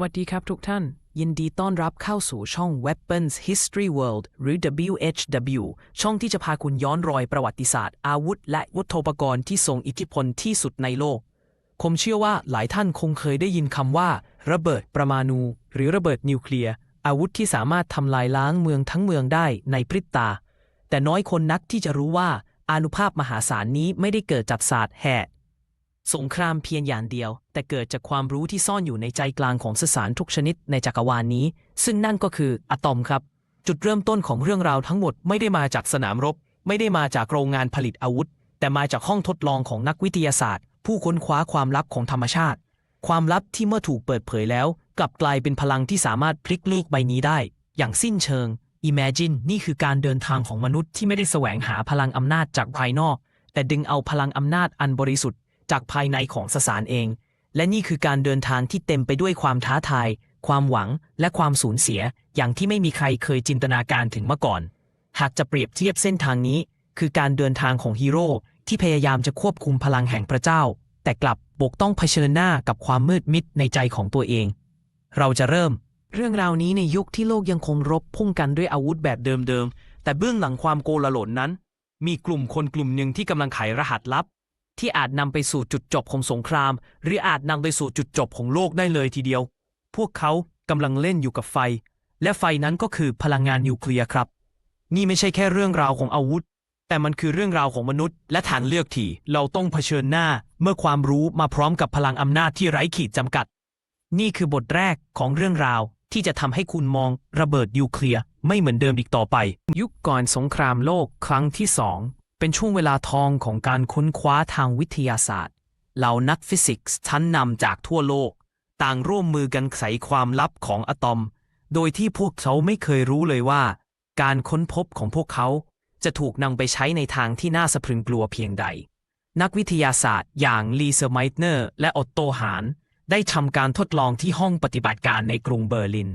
วัสดีครับทุกท่าน ยินดีต้อนรับเข้าสู่ช่อง Weapons History World หรือ WHW ช่องที่จะพาคุณย้อนรอยประวัติศาสตร์ อาวุธ และวัตถุปกรณ์ที่ทรงอิทธิพลที่สุดในโลก ผมเชื่อว่าหลายท่านคงเคยได้ยินคำว่า ระเบิดประมาณู หรือระเบิดนิวเคลียร์อาวุธที่สามารถทำลายล้างเมืองทั้งเมืองได้ในพริบตา แต่น้อยคนนักที่จะรู้ว่าอานุภาพมหาศาลนี้ไม่ได้เกิดจากศาสตร์แห่ สงครามเพียงอย่างเดียว แต่เกิดจากความรู้ที่ซ่อนอยู่ในใจกลางของสสารทุกชนิดในจักรวาลนี้ ซึ่งนั่นก็คืออะตอมครับ จุดเริ่มต้นของเรื่องราวทั้งหมดไม่ได้มาจากสนามรบ ไม่ได้มาจากโรงงานผลิตอาวุธ แต่มาจากห้องทดลองของนักวิทยาศาสตร์ ผู้ค้นคว้าความลับของธรรมชาติ ความลับที่เมื่อถูกเปิดเผยแล้ว กลับกลายเป็นพลังที่สามารถพลิกโลกใบนี้ได้ อย่างสิ้นเชิง Imagine นี่คือการเดินทางของมนุษย์ที่ไม่ได้แสวงหาพลังอำนาจจากภายนอก แต่ดึงเอาพลังอำนาจอันบริสุทธิ์ จากภายในของสสารเอง และนี่คือการเดินทางที่เต็มไปด้วยความท้าทาย ความหวัง และความสูญเสีย อย่างที่ไม่มีใครเคยจินตนาการถึงมาก่อน หากจะเปรียบเทียบเส้นทางนี้ คือการเดินทางของฮีโร่ที่พยายามจะควบคุมพลังแห่งพระเจ้า แต่กลับบกต้องเผชิญหน้ากับความมืดมิดในใจของตัวเอง เราจะเริ่ม เรื่องราวนี้ในยุคที่โลกยังคงรบพุ่งกันด้วยอาวุธแบบเดิมๆ แต่เบื้องหลังความโกลาหลนนั้น มีกลุ่มคนกลุ่มหนึ่งที่กำลังไขรหัสลับ ที่อาจนำไปสู่จุดจบของสงคราม หรืออาจนำไปสู่จุดจบของโลกได้เลยทีเดียว พวกเขากำลังเล่นอยู่กับไฟ และไฟนั้นก็คือพลังงานนิวเคลียร์ครับ นี่ไม่ใช่แค่เรื่องราวของอาวุธ แต่มันคือเรื่องราวของมนุษย์ และฐานเลือกที่เราต้องเผชิญหน้า เมื่อความรู้มาพร้อมกับพลังอำนาจที่ไร้ขีดจำกัด นี่คือบทแรกของเรื่องราวที่จะทำให้คุณมองระเบิดนิวเคลียร์ไม่เหมือนเดิมอีกต่อไป ยุคก่อนสงครามโลกครั้งที่สอง เป็นช่วงเวลาทองของการค้นคว้าทางวิทยาศาสตร์ เหล่านักฟิสิกส์ชั้นนำจากทั่วโลก ต่างร่วมมือกันไขความลับของอะตอม โดยที่พวกเขาไม่เคยรู้เลยว่า การค้นพบของพวกเขาจะถูกนำไปใช้ในทางที่น่าสะพรึงกลัวเพียงใด นักวิทยาศาสตร์อย่างลีเซอร์ไมเนอร์และออตโตฮานได้ทำการทดลองที่ห้องปฏิบัติการในกรุงเบอร์ลิน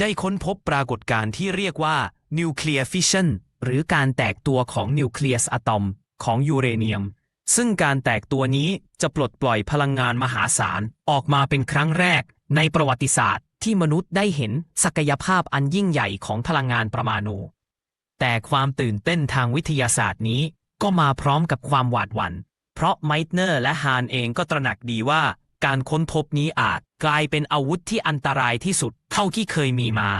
ได้ค้นพบปรากฏการณ์ที่เรียกว่านิวเคลียร์ฟิชชัน หรือการแตกตัวของนิวเคลียสอะตอมของยูเรเนียม ซึ่งการแตกตัวนี้จะปลดปล่อยพลังงานมหาศาลออกมาเป็นครั้งแรกในประวัติศาสตร์ที่มนุษย์ได้เห็นศักยภาพอันยิ่งใหญ่ของพลังงานประมาณู แต่ความตื่นเต้นทางวิทยาศาสตร์นี้ก็มาพร้อมกับความหวาดหวัน่น เพราะไมทเนอร์และฮานเองก็ตระหนักดีว่าการค้นพบนี้อาจกลายเป็นอาวุธที่อันตรายที่สุดเท่าที่เคยมีมา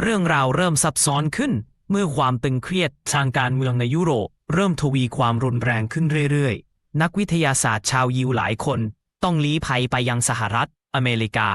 เรื่องราวเริ่มซับซ้อนขึ้น เมื่อความตึงเครียดทางการเมืองในยุโรป เริ่มทวีความรุนแรงขึ้นเรื่อยๆ นักวิทยาศาสตร์ชาวยิวหลายคน ต้องลี้ภัยไปยังสหรัฐ อเมริกา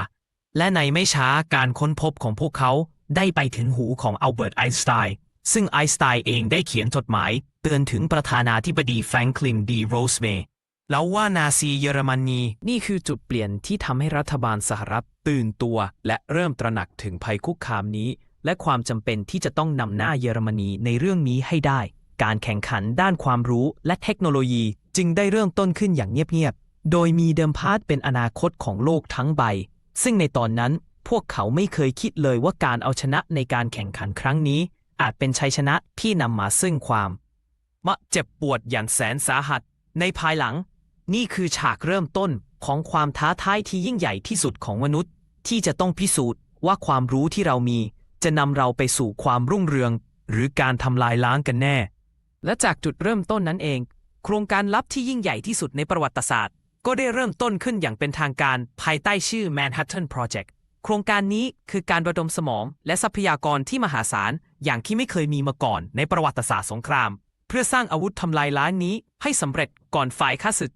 และในไม่ช้าการค้นพบของพวกเขาได้ไปถึงหูของอัลเบิร์ตไอน์สไตน์ซึ่งไอน์สไตน์เองได้เขียนจดหมาย เตือนถึงประธานาธิบดีแฟรงคลินดีโรสเมย์แล้วว่านาซีเยอรมนีนี่คือจุดเปลี่ยนที่ทำให้รัฐบาลสหรัฐตื่นตัว และเริ่มตระหนักถึงภัยคุกคามนี้ และความจำเป็นที่จะต้องนำหน้าเยอรมนีในเรื่องนี้ให้ได้ การแข่งขันด้านความรู้และเทคโนโลยีจึงได้เริ่มต้นขึ้นอย่างเงียบๆ โดยมีเดิมพาดเป็นอนาคตของโลกทั้งใบ ซึ่งในตอนนั้นพวกเขาไม่เคยคิดเลยว่าการเอาชนะในการแข่งขันครั้งนี้ อาจเป็นชัยชนะที่นำมาซึ่งความมะเจ็บปวดอย่างแสนสาหัส ในภายหลัง นี่คือฉากเริ่มต้นของความท้าทายที่ยิ่งใหญ่ที่สุดของมนุษย์ ที่จะต้องพิสูจน์ว่าความรู้ที่เรามี จะนำเราไปสู่ความรุ่งเรือง หรือการทำลายล้างกันแน่ และจากจุดเริ่มต้นนั้นเอง โครงการลับที่ยิ่งใหญ่ที่สุดในประวัติศาสตร์ ก็ได้เริ่มต้นขึ้นอย่างเป็นทางการภายใต้ชื่อ Manhattan Project โครงการนี้คือการระดมสมองและทรัพยากรที่มหาศาล อย่างที่ไม่เคยมีมาก่อนในประวัติศาสตร์สงคราม เพื่อสร้างอาวุธทำลายล้างนี้ให้สำเร็จก่อนฝ่ายข้าศึก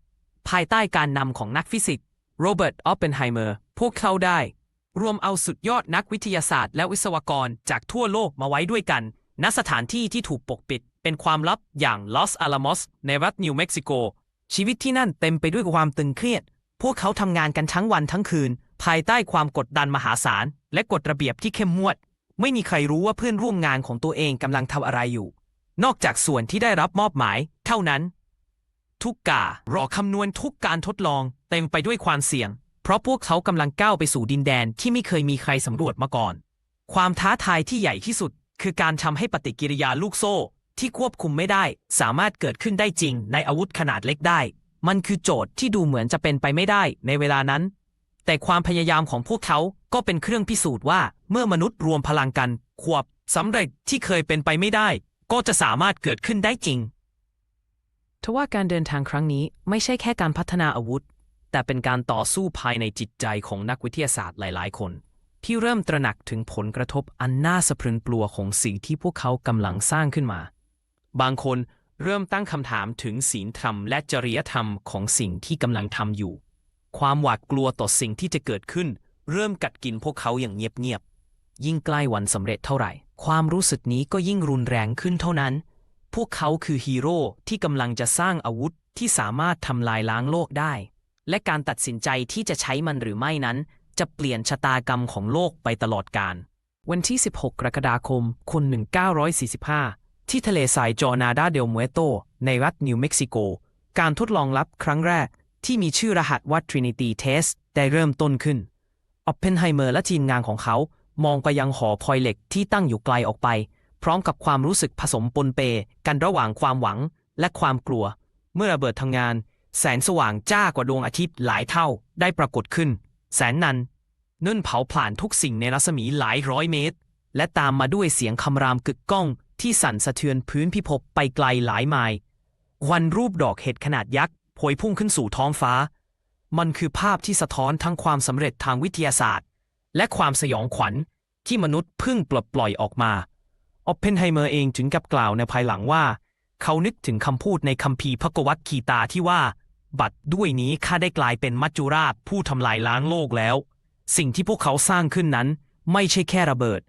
ภายใต้การนำของนักฟิสิกส์โรเบิร์ต ออปเพนไฮเมอร์ พวกเขาได้ รวมเอาสุดยอดนักวิทยาศาสตร์และวิศวกรจากทั่วโลกมาไว้ด้วยกัน ณ สถานที่ที่ถูกปกปิด เป็นความลับอย่างลอสอาลามอสในรัฐนิวเม็กซิโก ชีวิตที่นั่นเต็มไปด้วยความตึงเครียด พวกเขาทำงานกันทั้งวันทั้งคืน ภายใต้ความกดดันมหาศาล และกฎระเบียบที่เข้มงวด ไม่มีใครรู้ว่าเพื่อนร่วมงานของตัวเองกำลังทำอะไรอยู่ นอกจากส่วนที่ได้รับมอบหมาย เท่านั้น ทุกการอคำนวณทุกการทดลอง เต็มไปด้วยความเสี่ยง เพราะพวกเขากำลังก้าวไปสู่ดินแดนที่ไม่เคยมีใครสำรวจมาก่อน ความท้าทายที่ใหญ่ที่สุด คือการทำให้ปฏิกิริยาลูกโซ่ ที่ควบคุมไม่ได้ สามารถเกิดขึ้นได้จริง ในอาวุธขนาดเล็กได้ มันคือโจทย์ที่ดูเหมือนจะเป็นไปไม่ได้ในเวลานั้น แต่ความพยายามของพวกเขาก็เป็นเครื่องพิสูจน์ว่า เมื่อมนุษย์รวมพลังกัน ควบสำเร็จที่เคยเป็นไปไม่ได้ ก็จะสามารถเกิดขึ้นได้จริงทว่าการเดินทางครั้งนี้ไม่ใช่แค่การพัฒนาอาวุธ แต่เป็นการต่อสู้ภายในจิตใจของนักวิทยาศาสตร์หลาย ๆ คน ที่เริ่มตระหนักถึงผลกระทบอันน่าสะพรึงกลัวของสิ่งที่พวกเขากำลังสร้างขึ้นมา บางคนเริ่มตั้งคำถามถึงศีลธรรมและจริยธรรมของสิ่งที่กำลังทำอยู่ ความหวาดกลัวต่อสิ่งที่จะเกิดขึ้น เริ่มกัดกินพวกเขาอย่างเงียบ ๆ ยิ่งใกล้วันสำเร็จเท่าไหร่ ความรู้สึกนี้ก็ยิ่งรุนแรงขึ้นเท่านั้น พวกเขาคือฮีโร่ที่กำลังจะสร้างอาวุธที่สามารถทำลายล้างโลกได้ และการตัดสินใจที่จะใช้มันหรือไม่นั้น จะเปลี่ยนชะตากรรมของโลกไปตลอดกาลวันที่ 16 กรกฎาคม คน 1945 ที่ทะเลทรายจอนาดาเดลม u โต ในรัฐนิวเม็กซิโก การทดลองลับครั้งแรกที่มีชื่อรหัสว่า Trinity Test ได้เริ่มต้นขึ้น ออปเพนไฮเมอร์และทีมงานของเขา มองไปยังหอคอยเหล็กที่ตั้งอยู่ไกลออกไป พร้อมกับความรู้สึกผสมปนเปกันระหว่างความหวังและความกลัว เมื่อระเบิดทำงาน แสงสว่างจ้ากว่าดวงอาทิตย์หลายเท่าได้ปรากฏขึ้น แสงนั้นนุ่นเผาผลาญทุกสิ่งในรัศมีหลายร้อยเมตร และตามมาด้วยเสียงคำรามกึกก้อง ที่สั่นสะเทือนพื้นพิภพไปไกลหลายไมล์วันรูปดอกเห็ดขนาดยักษ์พวยพุ่งขึ้นสู่ท้องฟ้า มันคือภาพที่สะท้อนทั้งความสำเร็จทางวิทยาศาสตร์ และความสยองขวัญที่มนุษย์เพิ่งปลดปล่อยออกมา ออปเพนไฮเมอร์เองถึงกับกล่าวในภายหลังว่า เขานึกถึงคำพูดในคัมภีร์พระกวัตคีตาที่ว่า บัดด้วยนี้ข้าได้กลายเป็นมัจจุราชผู้ทำลายล้างโลกแล้ว สิ่งที่พวกเขาสร้างขึ้นนั้น ไม่ใช่แค่ระเบิด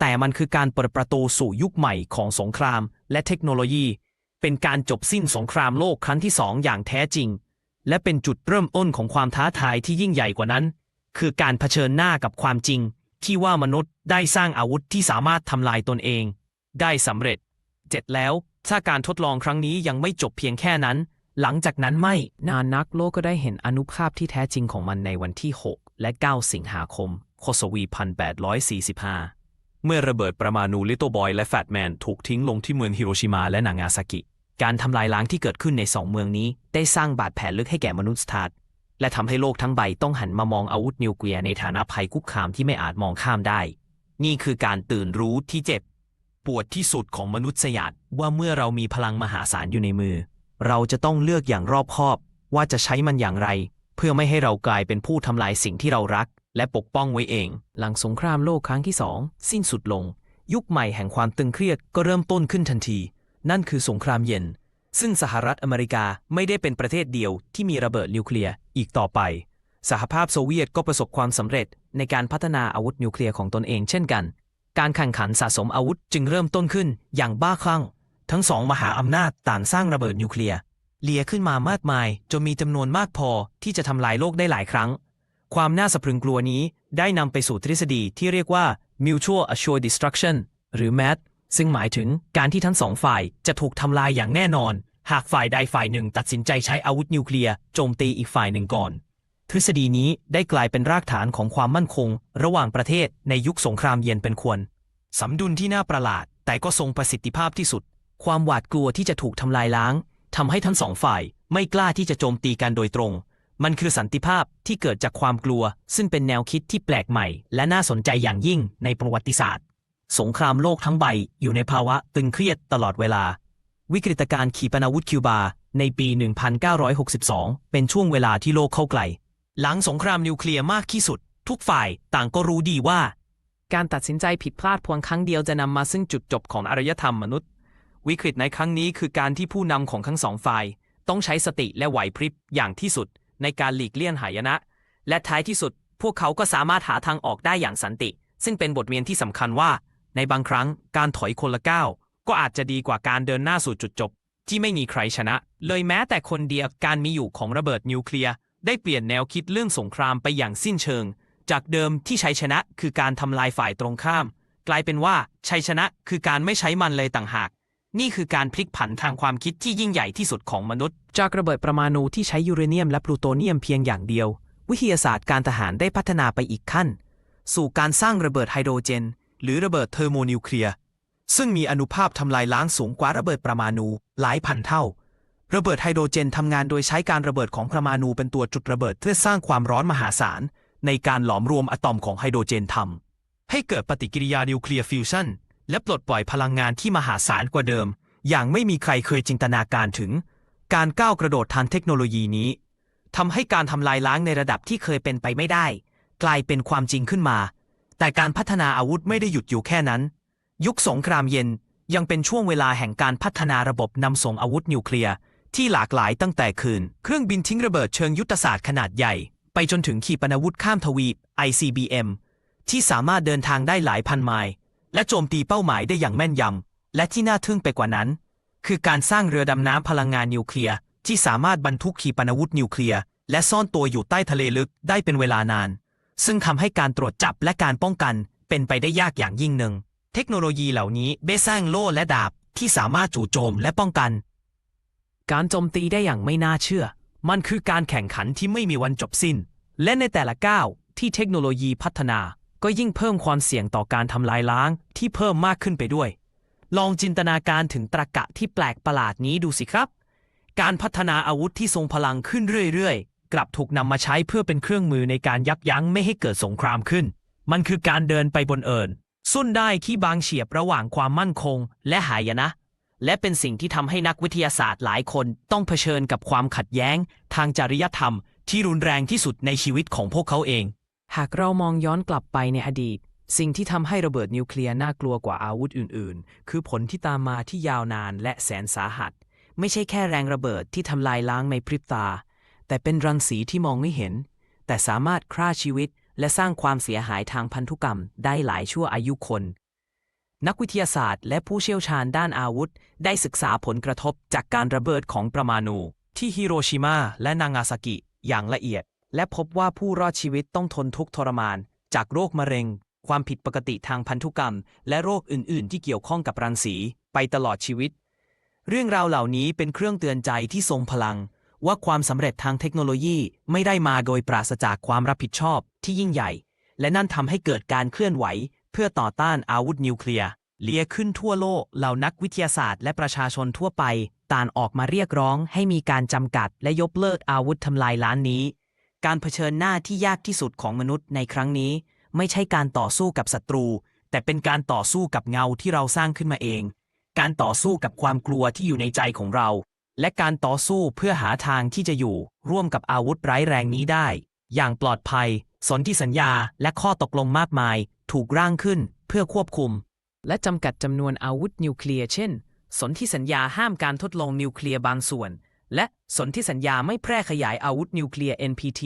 แต่มันคือการเปิดประตูสู่ยุคใหม่ของสงคราม และเทคโนโลยี เป็นการจบสิ้นสงครามโลกครั้งที่สองอย่างแท้จริง และเป็นจุดเริ่มต้นของความท้าทายที่ยิ่งใหญ่กว่านั้น คือการเผชิญหน้ากับความจริง ที่ว่ามนุษย์ได้สร้างอาวุธที่สามารถทำลายตนเอง ได้สำเร็จ เจ็ดแล้วถ้าการทดลองครั้งนี้ยังไม่จบเพียงแค่นั้น หลังจากนั้นไม่นานนักโลกก็ได้เห็นอนุภาพที่แท้จริงของมันในวันที่ 6 และ 9 สิงหาคมคศวี1845 เมื่อระเบิดประมาณูลิตโตบอยและแฟตแมนถูกทิ้งลงที่เมืองฮิโรชิมาและนางาซากิ การทำลายล้างที่เกิดขึ้นในสองเมืองนี้ ได้สร้างบาดแผลลึกให้แก่มนุษยชาติและทำให้โลกทั้งใบต้องหันมามองอาวุธนิวเคลียร์ในฐานะภัยคุกคามที่ไม่อาจมองข้ามได้ นี่คือการตื่นรู้ที่เจ็บ ปวดที่สุดของมนุษยชาติว่าเมื่อเรามีพลังมหาศาลอยู่ในมือ เราจะต้องเลือกอย่างรอบคอบ ว่าจะใช้มันอย่างไร เพื่อไม่ให้เรากลายเป็นผู้ทำลายสิ่งที่เรารัก และปกป้องไว้เอง หลังสงครามโลกครั้งที่สองสิ้นสุดลง ยุคใหม่แห่งความตึงเครียดก็เริ่มต้นขึ้นทันที นั่นคือสงครามเย็น ซึ่งสหรัฐอเมริกาไม่ได้เป็นประเทศเดียวที่มีระเบิดนิวเคลียร์อีกต่อไป สหภาพโซเวียตก็ประสบความสำเร็จในการพัฒนาอาวุธนิวเคลียร์ของตนเองเช่นกัน การแข่งขันสะสมอาวุธจึงเริ่มต้นขึ้นอย่างบ้าคลั่ง ทั้งสองมหาอำนาจต่างสร้างระเบิดนิวเคลียร์เลียขึ้นมามากมายจนมีจำนวนมากพอที่จะทำลายโลกได้หลายครั้ง ความน่าสะพรึงกลัวนี้ได้นำไปสู่ทฤษฎีที่เรียกว่า mutual assured destruction หรือ MAD ซึ่งหมายถึงการที่ทั้งสองฝ่ายจะถูกทำลายอย่างแน่นอน หากฝ่ายใดฝ่ายหนึ่งตัดสินใจใช้อาวุธนิวเคลียร์โจมตีอีกฝ่ายหนึ่งก่อน ทฤษฎีนี้ได้กลายเป็นรากฐานของความมั่นคง ระหว่างประเทศในยุคสงครามเย็นเป็นควร สมดุลที่น่าประหลาด แต่ก็ทรงประสิทธิภาพที่สุด ความหวาดกลัวที่จะถูกทำลายล้างทำให้ทั้งสองฝ่ายไม่กล้าที่จะโจมตีกันโดยตรง มันคือสันติภาพที่เกิดจากความกลัว ซึ่งเป็นแนวคิดที่แปลกใหม่ และน่าสนใจอย่างยิ่งในประวัติศาสตร์ สงครามโลกทั้งใบอยู่ในภาวะตึงเครียดตลอดเวลา วิกฤตการณ์ขีปนาวุธคิวบา ในปี 1962 เป็นช่วงเวลาที่โลกเข้าไกล หลังสงครามนิวเคลียร์มากที่สุด ทุกฝ่ายต่างก็รู้ดีว่า การตัดสินใจผิดพลาดเพียงครั้งเดียวจะนำมาซึ่งจุดจบของอารยธรรมมนุษย์ วิกฤตในครั้งนี้คือการที่ผู้นำของทั้งสองฝ่าย ต้องใช้สติและไหวพริบอย่างที่สุดในการหลีกเลี่ยงหายนะ และท้ายที่สุด พวกเขาก็สามารถหาทางออกได้อย่างสันติ ซึ่งเป็นบทเรียนที่สำคัญว่า ในบางครั้งการถอยคนละก้าวก็อาจจะดีกว่าการเดินหน้าสู่จุดจบ ที่ไม่มีใครชนะ เลยแม้แต่คนเดียวการมีอยู่ของระเบิดนิวเคลียร์ได้เปลี่ยนแนวคิดเรื่องสงครามไปอย่างสิ้นเชิง จากเดิมที่ชัยชนะคือการทำลายฝ่ายตรงข้าม กลายเป็นว่าชัยชนะคือการไม่ใช้มันเลยต่างหาก นี่คือการพลิกผันทางความคิดที่ยิ่งใหญ่ที่สุดของมนุษย์ จากระเบิดประมาณูที่ใช้ยูเรเนียมและพลูโตเนียมเพียงอย่างเดียว วิทยาศาสตร์การทหารได้พัฒนาไปอีกขั้น สู่การสร้างระเบิดไฮโดรเจน หรือระเบิดเทอร์โมนิวเคลียร์ซึ่งมีอนุภาพทำลายล้างสูงกว่าระเบิดประมาณูหลายพันเท่า ระเบิดไฮโดรเจนทำงานโดยใช้การระเบิดของประมาณูเป็นตัวจุดระเบิดเพื่อสร้างความร้อนมหาศาลในการหลอมรวมอะตอมของไฮโดรเจนทำให้เกิดปฏิกิริยานิวเคลียร์ฟิวชั่น และปลดปล่อยพลังงานที่มหาศาลกว่าเดิม อย่างไม่มีใครเคยจินตนาการถึง การก้าวกระโดดทางเทคโนโลยีนี้ทำให้การทำลายล้างในระดับที่เคยเป็นไปไม่ได้ กลายเป็นความจริงขึ้นมา แต่การพัฒนาอาวุธไม่ได้หยุดอยู่แค่นั้น ยุคสงครามเย็นยังเป็นช่วงเวลาแห่งการพัฒนาระบบนำส่งอาวุธนิวเคลียร์ที่หลากหลายตั้งแต่คืน เครื่องบินทิ้งระเบิดเชิงยุทธศาสตร์ขนาดใหญ่ ไปจนถึงขีปนาวุธข้ามทวีป ICBM ที่สามารถเดินทางได้หลายพันไมล์ และโจมตีเป้าหมายได้อย่างแม่นยำ และที่น่าทึ่งไปกว่านั้น คือการสร้างเรือดำน้ำพลังงานนิวเคลียร์ที่สามารถบรรทุกขีปนาวุธนิวเคลียร์และซ่อนตัวอยู่ใต้ทะเลลึกได้เป็นเวลานาน ซึ่งทำให้การตรวจจับและการป้องกันเป็นไปได้ยากอย่างยิ่งหนึ่ง เทคโนโลยีเหล่านี้ได้สร้างโล่และดาบที่สามารถจู่โจมและป้องกัน การโจมตีได้อย่างไม่น่าเชื่อ มันคือการแข่งขันที่ไม่มีวันจบสิ้น และในแต่ละก้าวที่เทคโนโลยีพัฒนา ก็ยิ่งเพิ่มความเสี่ยงต่อการทำลายล้างที่เพิ่มมากขึ้นไปด้วย ลองจินตนาการถึงตรรกะที่แปลกประหลาดนี้ดูสิครับ การพัฒนาอาวุธที่ทรงพลังขึ้นเรื่อยๆ กลับถูกนำมาใช้เพื่อเป็นเครื่องมือในการยับยั้งไม่ให้เกิดสงครามขึ้น มันคือการเดินไปบนเอิญสุนได้ที่บางเฉียบระหว่างความมั่นคง และหายนะ และเป็นสิ่งที่ทำให้นักวิทยาศาสตร์หลายคนต้องเผชิญกับความขัดแย้ง ทางจริยธรรมที่รุนแรงที่สุดในชีวิตของพวกเขาเอง หากเรามองย้อนกลับไปในอดีต สิ่งที่ทำให้ระเบิดนิวเคลียร์น่ากลัวกว่าอาวุธอื่น ๆ คือผลที่ตามมาที่ยาวนานและแสนสาหัส ไม่ใช่แค่แรงระเบิดที่ทำลายล้างในพริบตา แต่เป็นรังสีที่มองไม่เห็น แต่สามารถฆ่าชีวิต และสร้างความเสียหายทางพันธุกรรมได้หลายชั่วอายุคน นักวิทยาศาสตร์ และผู้เชี่ยวชาญด้านอาวุธ ได้ศึกษาผลกระทบจากการระเบิดของประมาณูที่ฮิโรชิมาและนางาซากิอย่างละเอียด และพบว่าผู้รอดชีวิตต้องทนทุกข์ทรมาน จากโรคมะเร็ง ความผิดปกติทางพันธุกรรม และโรคอื่น ๆ ที่เกี่ยวข้องกับรังสี ไปตลอดชีวิต เรื่องราวเหล่านี้เป็นเครื่องเตือนใจที่ทรงพลัง ว่าความสำเร็จทางเทคโนโลยีไม่ได้มาโดยปราศจากความรับผิดชอบที่ยิ่งใหญ่ และนั่นทำให้เกิดการเคลื่อนไหว เพื่อต่อต้านอาวุธนิวเคลียร์เลียขึ้นทั่วโลกเหล่านักวิทยาศาสตร์และประชาชนทั่วไป ต่างออกมาเรียกร้องให้มีการจำกัดและยกเลิกอาวุธทำลายล้านนี้ การเผชิญหน้าที่ยากที่สุดของมนุษย์ในครั้งนี้ ไม่ใช่การต่อสู้กับศัตรู แต่เป็นการต่อสู้กับเงาที่เราสร้างขึ้นมาเอง การต่อสู้กับความกลัวที่อยู่ในใจของเรา และการต่อสู้เพื่อหาทางที่จะอยู่ ร่วมกับอาวุธร้ายแรงนี้ได้ อย่างปลอดภัย สนธิสัญญาและข้อตกลงมากมาย ถูกร่างขึ้นเพื่อควบคุม และจำกัดจำนวนอาวุธนิวเคลียร์เช่น สนธิสัญญาห้ามการทดลองนิวเคลียร์บางส่วน และสนธิสัญญาไม่แพร่ขยายอาวุธนิวเคลียร์ NPT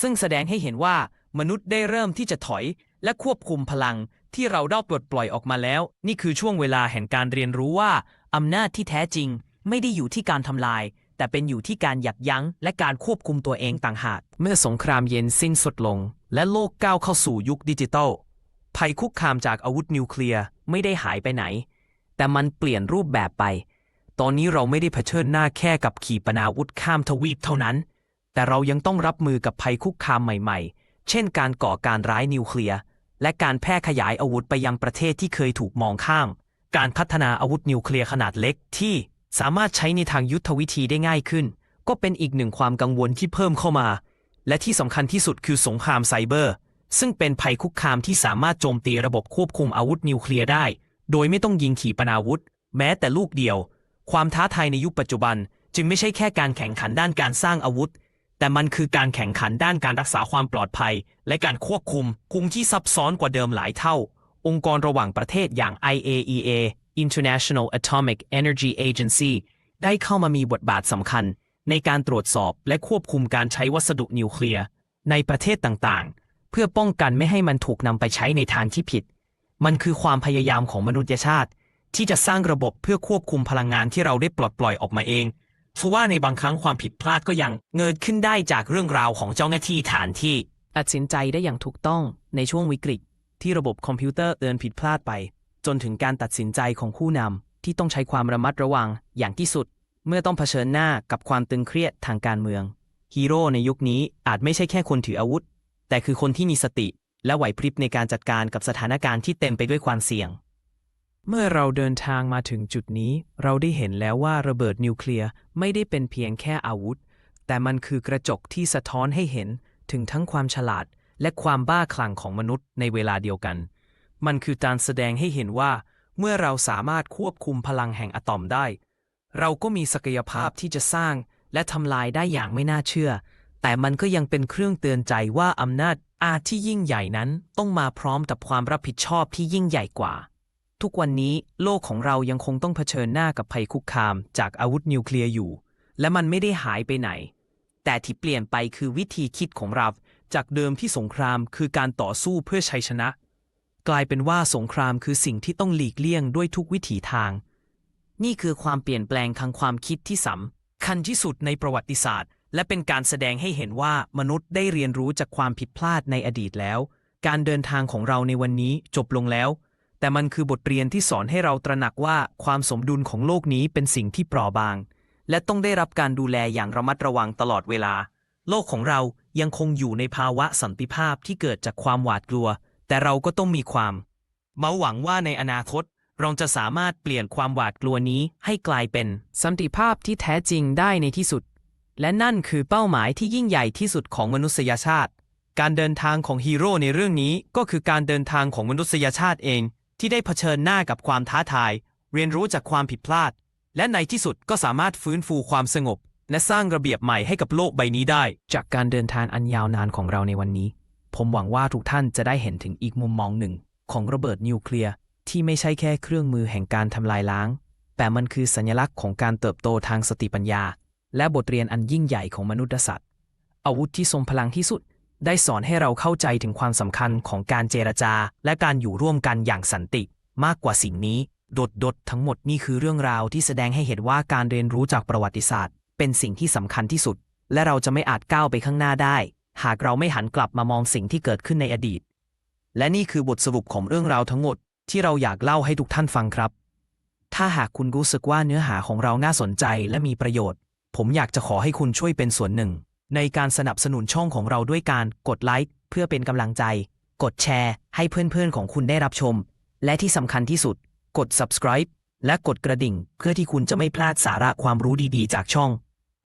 ซึ่งแสดงให้เห็นว่ามนุษย์ได้เริ่มที่จะถอย และควบคุมพลังที่เราได้ปลดปล่อยออกมาแล้ว นี่คือช่วงเวลาแห่งการเรียนรู้ว่า อำนาจที่แท้จริง ไม่ได้อยู่ที่การทำลาย แต่เป็นอยู่ที่การหยับยั้ง และการควบคุมตัวเองต่างหาก เมื่อสงครามเย็นสิ้นสุดลง และโลกก้าวเข้าสู่ยุคดิจิทัล ภัยคุกคามจากอาวุธนิวเคลียร์ไม่ได้หายไปไหน แต่มันเปลี่ยนรูปแบบไป ตอนนี้เราไม่ได้เผชิญหน้าแค่กับขีปนาวุธข้ามทวีปเท่านั้น แต่เรายังต้องรับมือกับภัยคุกคามใหม่ๆ เช่นการก่อการร้ายนิวเคลียร์และการแพร่ขยายอาวุธไปยังประเทศที่เคยถูกมองข้าม การพัฒนาอาวุธนิวเคลียร์ขนาดเล็กที่สามารถใช้ในทางยุทธวิธีได้ง่ายขึ้น ก็เป็นอีกหนึ่งความกังวลที่เพิ่มเข้ามา และที่สำคัญที่สุดคือสงครามไซเบอร์ ซึ่งเป็นภัยคุกคามที่สามารถโจมตีระบบควบคุมอาวุธนิวเคลียร์ได้ โดยไม่ต้องยิงขีปนาวุธ แม้แต่ลูกเดียว ความท้าทายในยุคปัจจุบันจึงไม่ใช่แค่การแข่งขันด้านการสร้างอาวุธ แต่มันคือการแข่งขันด้านการรักษาความปลอดภัย และการควบคุมคุมที่ซับซ้อนกว่าเดิมหลายเท่า องค์กรระหว่างประเทศอย่าง IAEA International Atomic Energy Agency ได้เข้ามามีบทบาทสำคัญ ในการตรวจสอบและควบคุมการใช้วัสดุนิวเคลียร์ในประเทศต่างๆ เพื่อป้องกันไม่ให้มันถูกนำไปใช้ในทางที่ผิด มันคือความพยายามของมนุษยชาติ ที่จะสร้างระบบเพื่อควบคุมพลังงานที่เราได้ปลดปล่อยออกมาเองเพราะว่าในบางครั้งความผิดพลาดก็ยังเกิดขึ้นได้จากเรื่องราวของเจ้าหน้าที่ฐานที่ ตัดสินใจได้อย่างถูกต้องในช่วงวิกฤต ที่ระบบคอมพิวเตอร์เดินผิดพลาดไป จนถึงการตัดสินใจของผู้นำที่ต้องใช้ความระมัดระวังอย่างที่สุด เมื่อต้องเผชิญหน้ากับความตึงเครียดทางการเมือง ฮีโร่ในยุคนี้อาจไม่ใช่แค่คนถืออาวุธ แต่คือคนที่มีสติ และไหวพริบในการจัดการกับสถานการณ์ที่เต็มไปด้วยความเสี่ยง เมื่อเราเดินทางมาถึงจุดนี้ เราได้เห็นแล้วว่าระเบิดนิวเคลียร์ไม่ได้เป็นเพียงแค่อาวุธ แต่มันคือกระจกที่สะท้อนให้เห็นถึงทั้งความฉลาด และความบ้าคลั่งของมนุษย์ในเวลาเดียวกัน มันคือการแสดงให้เห็นว่า เมื่อเราสามารถควบคุมพลังแห่งอะตอมได้ เราก็มีศักยภาพที่จะสร้างและทำลายได้อย่างไม่น่าเชื่อ แต่มันก็ยังเป็นเครื่องเตือนใจว่าอำนาจอาจที่ยิ่งใหญ่นั้นต้องมาพร้อมกับความรับผิดชอบที่ยิ่งใหญ่กว่า ทุกวันนี้โลกของเรายังคงต้องเผชิญหน้ากับภัยคุกคาม จากอาวุธนิวเคลียร์อยู่ และมันไม่ได้หายไปไหน แต่ที่เปลี่ยนไปคือวิธีคิดของเรา จากเดิมที่สงครามคือการต่อสู้เพื่อชัยชนะ กลายเป็นว่าสงครามคือสิ่งที่ต้องหลีกเลี่ยงด้วยทุกวิถีทาง นี่คือความเปลี่ยนแปลงทางความคิดที่สำคัญที่สุดในประวัติศาสตร์ และเป็นการแสดงให้เห็นว่ามนุษย์ได้เรียนรู้จากความผิดพลาดในอดีตแล้ว การเดินทางของเราในวันนี้จบลงแล้ว แต่มันคือบทเรียนที่สอนให้เราตระหนักว่าความสมดุลของโลกนี้เป็นสิ่งที่เปราะบาง และต้องได้รับการดูแลอย่างระมัดระวังตลอดเวลา โลกของเรายังคงอยู่ในภาวะสันติภาพที่เกิดจากความหวาดกลัว แต่เราก็ต้องมีความเมาหวังว่าในอนาคต เราจะสามารถเปลี่ยนความหวาดกลัวนี้ให้กลายเป็นสันติภาพที่แท้จริงได้ในที่สุด และนั่นคือเป้าหมายที่ยิ่งใหญ่ที่สุดของมนุษยชาติ การเดินทางของฮีโร่ในเรื่องนี้ก็คือการเดินทางของมนุษยชาติเอง ที่ได้เผชิญหน้ากับความท้าทาย เรียนรู้จากความผิดพลาด และในที่สุดก็สามารถฟื้นฟูความสงบ และสร้างระเบียบใหม่ให้กับโลกใบนี้ได้ จากการเดินทางอันยาวนานของเราในวันนี้ ผมหวังว่าทุกท่านจะได้เห็นถึงอีกมุมมองหนึ่ง ของระเบิดนิวเคลียร์ที่ไม่ใช่แค่เครื่องมือแห่งการทำลายล้าง แต่มันคือสัญลักษณ์ของการเติบโตทางสติปัญญา และบทเรียนอันยิ่งใหญ่ของมนุษยศาสตร์อาวุธที่ทรงพลังที่สุด ได้สอนให้เราเข้าใจถึงความสำคัญของการเจรจา และการอยู่ร่วมกันอย่างสันติ มากกว่าสิ่งนี้ โดดดดทั้งหมดนี่คือเรื่องราวที่แสดงให้เห็นว่าการเรียนรู้จากประวัติศาสตร์ เป็นสิ่งที่สำคัญที่สุด และเราจะไม่อาจก้าวไปข้างหน้าได้ หากเราไม่หันกลับมามองสิ่งที่เกิดขึ้นในอดีต และนี่คือบทสรุปของเรื่องราวทั้งหมด ที่เราอยากเล่าให้ทุกท่านฟังครับ ถ้าหากคุณรู้สึกว่าเนื้อหาของเราน่าสนใจและมีประโยชน์ ผมอยากจะขอให้คุณช่วยเป็นส่วนหนึ่ง ในการสนับสนุนช่องของเราด้วยการกดไลค์เพื่อเป็นกำลังใจ กดแชร์ ให้เพื่อนๆของคุณได้รับชม และที่สำคัญที่สุด กด subscribe และกดกระดิ่ง เพื่อที่คุณจะไม่พลาดสาระความรู้ดีๆ จากช่อง